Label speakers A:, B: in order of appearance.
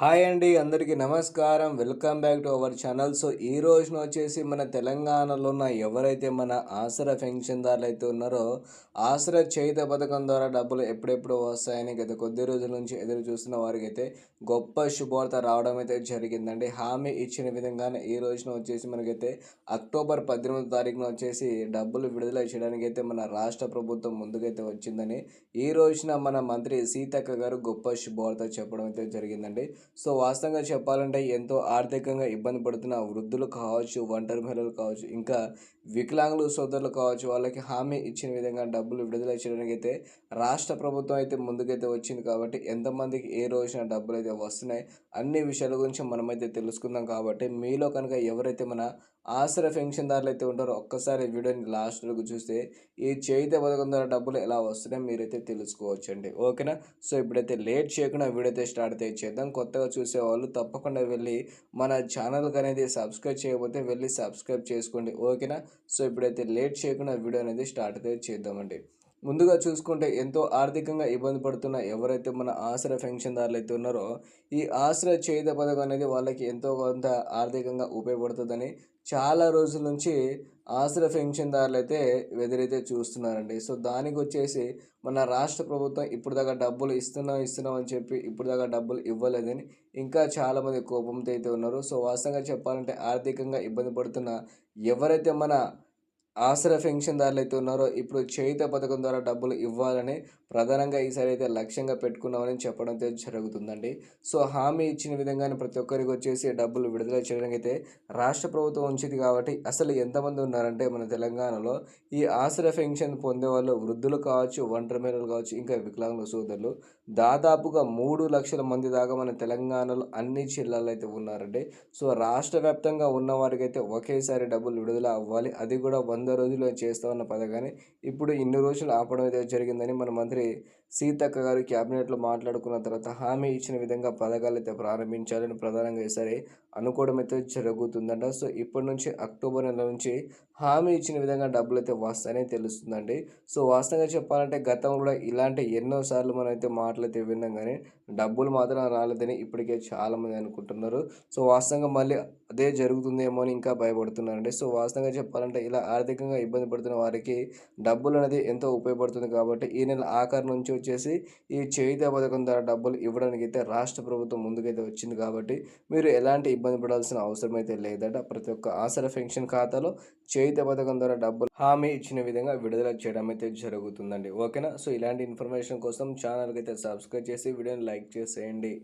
A: Hi అండి అందరికీ నమస్కారం. Welcome back to our channel. So ఈ రోజున వచ్చేసి మన తెలంగాణలో ఉన్న ఎవరైతే మన ఆసరా పెన్షన్దారులు అయితే ఉన్నారో ఆసరా చేయుత పథకం ద్వారా డబ్బులు ఎప్పుడెప్పుడు వస్తాయని గత కొద్ది రోజుల నుంచి ఎదురు చూస్తున్న వారికి అయితే గొప్ప శుభవార్త రావడం అయితే జరిగిందండి. హామీ ఇచ్చిన విధంగానే ఈ రోజున వచ్చేసి మనకైతే అక్టోబర్ పద్దెనిమిది తారీఖున వచ్చేసి డబ్బులు విడుదల చేయడానికి అయితే మన రాష్ట్ర ప్రభుత్వం ముందుకైతే వచ్చిందని ఈ రోజున మన మంత్రి సీతక్క గారు గొప్ప శుభవార్త చెప్పడం అయితే జరిగిందండి. సో వాస్తవంగా చెప్పాలంటే ఎంతో ఆర్థికంగా ఇబ్బంది పడుతున్న వృద్ధులు కావచ్చు ఒంటరి మహిళలు కావచ్చు ఇంకా వికలాంగులు సోదరులు కావచ్చు వాళ్ళకి హామీ ఇచ్చిన విధంగా డబ్బులు విడుదల చేయడానికి అయితే రాష్ట్ర ప్రభుత్వం అయితే ముందుకైతే వచ్చింది కాబట్టి ఎంతమందికి ఏ రోజున డబ్బులు అయితే వస్తున్నాయి అన్ని విషయాల గురించి మనమైతే తెలుసుకుందాం కాబట్టి మీలో కనుక ఎవరైతే మన ఆసరా పెన్షన్దారులు అయితే ఉంటారో ఒక్కసారి వీడియోని లాస్ట్ వరకు చూస్తే ఈ చేయితే పథకం ద్వారా డబ్బులు ఎలా వస్తున్నాయో మీరైతే తెలుసుకోవచ్చు అండి ఓకేనా? సో ఇప్పుడైతే లేట్ చేయకుండా వీడియో అయితే స్టార్ట్ అయితే చేద్దాం. కొత్తగా చూసేవాళ్ళు తప్పకుండా వెళ్ళి మన ఛానల్కి అనేది సబ్స్క్రైబ్ చేయకపోతే వెళ్ళి సబ్స్క్రైబ్ చేసుకోండి. ఓకేనా? సో ఇప్పుడైతే లేట్ చేయకుండా వీడియో అనేది స్టార్ట్ అయితే చేద్దామండి. ముందుగా చూసుకుంటే ఎంతో ఆర్థికంగా ఇబ్బంది పడుతున్న ఎవరైతే మన ఆశ్రయ పెన్షన్దారులు అయితే ఉన్నారో ఈ ఆశ్రయ చేయుత పథకం అనేది వాళ్ళకి ఎంతో కొంత ఆర్థికంగా ఉపయోగపడుతుందని చాలా రోజుల నుంచి ఆశ్రయ పెన్షన్దారులు అయితే ఎదురైతే చూస్తున్నారండి. సో దానికి వచ్చేసి మన రాష్ట్ర ప్రభుత్వం ఇప్పుడు దాకా డబ్బులు ఇస్తున్నాం ఇస్తున్నాం అని చెప్పి ఇప్పుడు దాకా డబ్బులు ఇవ్వలేదని ఇంకా చాలామంది కోపంతో అయితే ఉన్నారు. సో వాస్తవంగా చెప్పాలంటే ఆర్థికంగా ఇబ్బంది పడుతున్న ఎవరైతే మన ఆసరా పెన్షన్దారులు అయితే ఉన్నారో ఇప్పుడు చేయుత పథకం ద్వారా డబ్బులు ఇవ్వాలని ప్రధానంగా ఈసారి అయితే లక్ష్యంగా పెట్టుకున్నామని చెప్పడం అయితే జరుగుతుందండి. సో హామీ ఇచ్చిన విధంగానే ప్రతి ఒక్కరికి వచ్చేసి డబ్బులు విడుదల చేయడానికి అయితే రాష్ట్ర ప్రభుత్వం ఉంచింది కాబట్టి అసలు ఎంతమంది ఉన్నారంటే మన తెలంగాణలో ఈ ఆసరా పెన్షన్ పొందే వాళ్ళు వృద్ధులు కావచ్చు ఒంటరి మేరలు కావచ్చు ఇంకా వికలాంగుల సోదరులు. దాదాపుగా మూడు లక్షల మంది దాకా మన తెలంగాణలో అన్ని జిల్లాలో అయితే ఉన్నారండి. సో రాష్ట్ర వ్యాప్తంగా ఉన్న వారికి అయితే ఒకేసారి డబ్బులు విడుదల అవ్వాలి. అది కూడా వంద రోజుల్లో చేస్తామన్న పథకాన్ని ఇప్పుడు ఇన్ని రోజులు ఆపడం అయితే జరిగిందని మన మంత్రి సీతక్క గారు క్యాబినెట్లో మాట్లాడుకున్న తర్వాత హామీ ఇచ్చిన విధంగా పథకాలు అయితే ప్రారంభించాలని ప్రధానంగా ఈసారి అనుకోవడం అయితే జరుగుతుందంట. సో ఇప్పటి నుంచి అక్టోబర్ నెల నుంచి హామీ ఇచ్చిన విధంగా డబ్బులు అయితే వస్తాయని తెలుస్తుందండి. సో వాస్తవంగా చెప్పాలంటే గతంలో కూడా ఇలాంటి ఎన్నోసార్లు మనం అయితే మాటలు అయితే విన్నాం కానీ డబ్బులు మాత్రం రాలేదని ఇప్పటికే చాలామంది అనుకుంటున్నారు. సో వాస్తవంగా మళ్ళీ అదే జరుగుతుందేమో అని ఇంకా భయపడుతున్నారండి. సో వాస్తవంగా చెప్పాలంటే ఇలా ఆర్థికంగా ఇబ్బంది పడుతున్న వారికి డబ్బులు అనేది ఎంతో ఉపయోగపడుతుంది కాబట్టి ఈ నెల ఆఖరి నుంచి వచ్చేసి ఈ చేయుత పథకం ద్వారా డబ్బులు ఇవ్వడానికి అయితే రాష్ట్ర ప్రభుత్వం ముందుకైతే వచ్చింది కాబట్టి మీరు ఎలాంటి ఇబ్బంది పడాల్సిన అవసరం అయితే లేదట. ప్రతి ఒక్క ఆసరా పెన్షన్ ఖాతాలో చేయుత పథకం ద్వారా డబ్బులు హామీ ఇచ్చిన విధంగా విడుదల చేయడం అయితే జరుగుతుందండి. ఓకేనా? సో ఇలాంటి ఇన్ఫర్మేషన్ కోసం ఛానల్కి అయితే సబ్స్క్రైబ్ చేసి వీడియోని లైక్ చేసేయండి.